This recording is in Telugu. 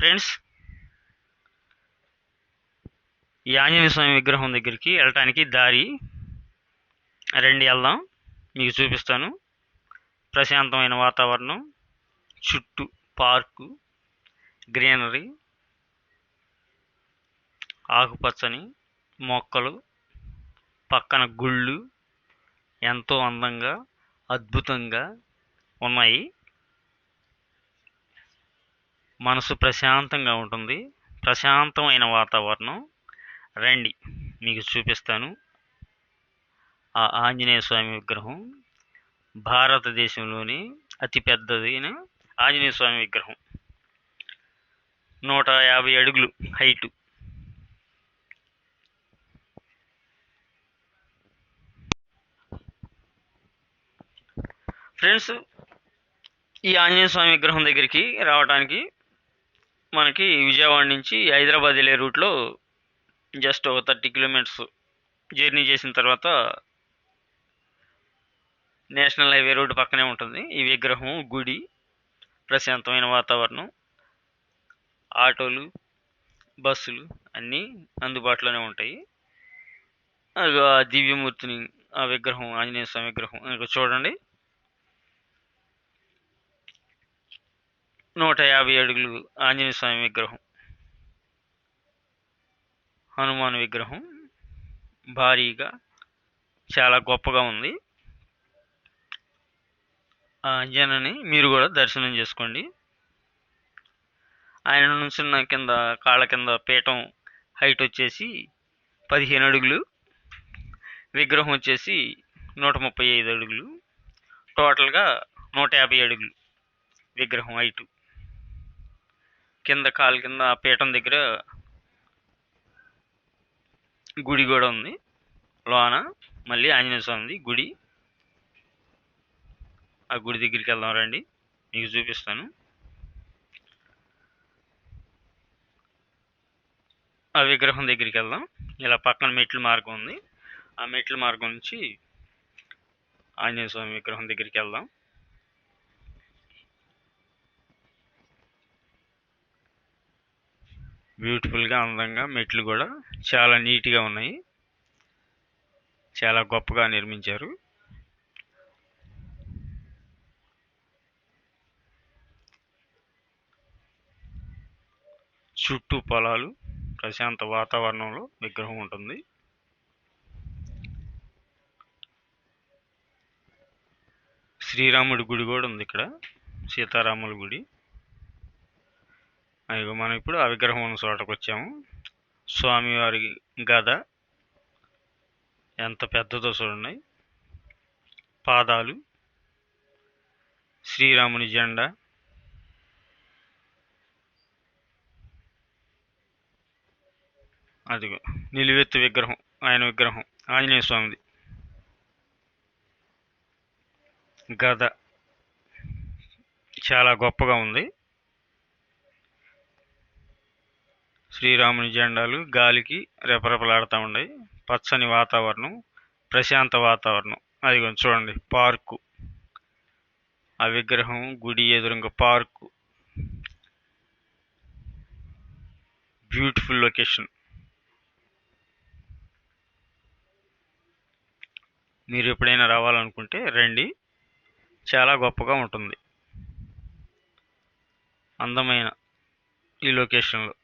ఫ్రెండ్స్ ఈ ఆంజనేయ స్వామి విగ్రహం దగ్గరికి వెళ్ళటానికి దారి రండి వెళ్దాం. మీకు చూపిస్తాను. ప్రశాంతమైన వాతావరణం చుట్టూ పార్కు గ్రీనరీ ఆకుపచ్చని మొక్కలు పక్కన గుళ్ళు ఎంతో అందంగా అద్భుతంగా ఉన్నాయి. మనసు ప్రశాంతంగా ఉంటుంది. ప్రశాంతమైన వాతావరణం. రండి మీకు చూపిస్తాను. ఆ ఆంజనేయ స్వామి విగ్రహం భారతదేశంలోని అతి పెద్దదైన ఆంజనేయ స్వామి విగ్రహం. నూట యాభై అడుగులు హైటు. ఫ్రెండ్స్ ఈ ఆంజనేయ స్వామి విగ్రహం దగ్గరికి రావడానికి మనకి విజయవాడ నుంచి హైదరాబాద్ వెళ్ళే రూట్లో జస్ట్ ఒక థర్టీ కిలోమీటర్స్ జర్నీ చేసిన తర్వాత నేషనల్ హైవే రోడ్డు పక్కనే ఉంటుంది. ఈ విగ్రహం గుడి ప్రశాంతమైన వాతావరణం ఆటోలు బస్సులు అన్నీ అందుబాటులోనే ఉంటాయి. ఆ దివ్యమూర్తిని ఆ విగ్రహం ఆంజనేయ స్వామి విగ్రహం ఇదిగో చూడండి. నూట యాభై అడుగులు ఆంజనేయ స్వామి విగ్రహం. హనుమాన్ విగ్రహం భారీగా చాలా గొప్పగా ఉంది. ఆ అంజనని మీరు కూడా దర్శనం చేసుకోండి. ఆయన నుంచున్న కింద కాళ్ళ కింద పీఠం హైట్ వచ్చేసి పదిహేను అడుగులు విగ్రహం వచ్చేసి నూట ముప్పై ఐదు అడుగులు టోటల్గా నూట యాభై అడుగులు విగ్రహం హైటు. కింద కాలు కింద పీఠం దగ్గర గుడి కూడా ఉంది. లోన మళ్ళీ ఆంజనేయ స్వామిది గుడి. ఆ గుడి దగ్గరికి వెళ్దాం రండి. మీకు చూపిస్తాను. ఆ విగ్రహం దగ్గరికి వెళ్దాం. ఇలా పక్కన మెట్ల మార్గం ఉంది. ఆ మెట్ల మార్గం నుంచి ఆంజనేయ స్వామి విగ్రహం దగ్గరికి వెళ్దాం. బ్యూటిఫుల్గా అందంగా మెట్లు కూడా చాలా నీట్గా ఉన్నాయి. చాలా గొప్పగా నిర్మించారు. చుట్టూ పొలాలు ప్రశాంత వాతావరణంలో విగ్రహం ఉంటుంది. శ్రీరాముడి గుడి కూడా ఉంది ఇక్కడ. సీతారాముల గుడి. అయ్యో మనం ఇప్పుడు ఆ విగ్రహం ఉన్న చోటకు వచ్చాము. స్వామివారి గద ఎంత పెద్దదో చూడండి. పాదాలు శ్రీరాముని జెండా అదిగో నిలువెత్తు విగ్రహం ఆయన విగ్రహం ఆంజనేయ స్వామిది. గద చాలా గొప్పగా ఉంది. శ్రీరాముని జెండాలు గాలికి రెపరెపలాడుతూ ఉన్నాయి. పచ్చని వాతావరణం ప్రశాంత వాతావరణం. అది చూడండి పార్కు. ఆ విగ్రహం గుడి ఎదురుగా పార్కు. Beautiful location. మీరు ఎప్పుడైనా రావాలనుకుంటే రండి. చాలా గొప్పగా ఉంటుంది. అందమైన ఈ లొకేషన్లో.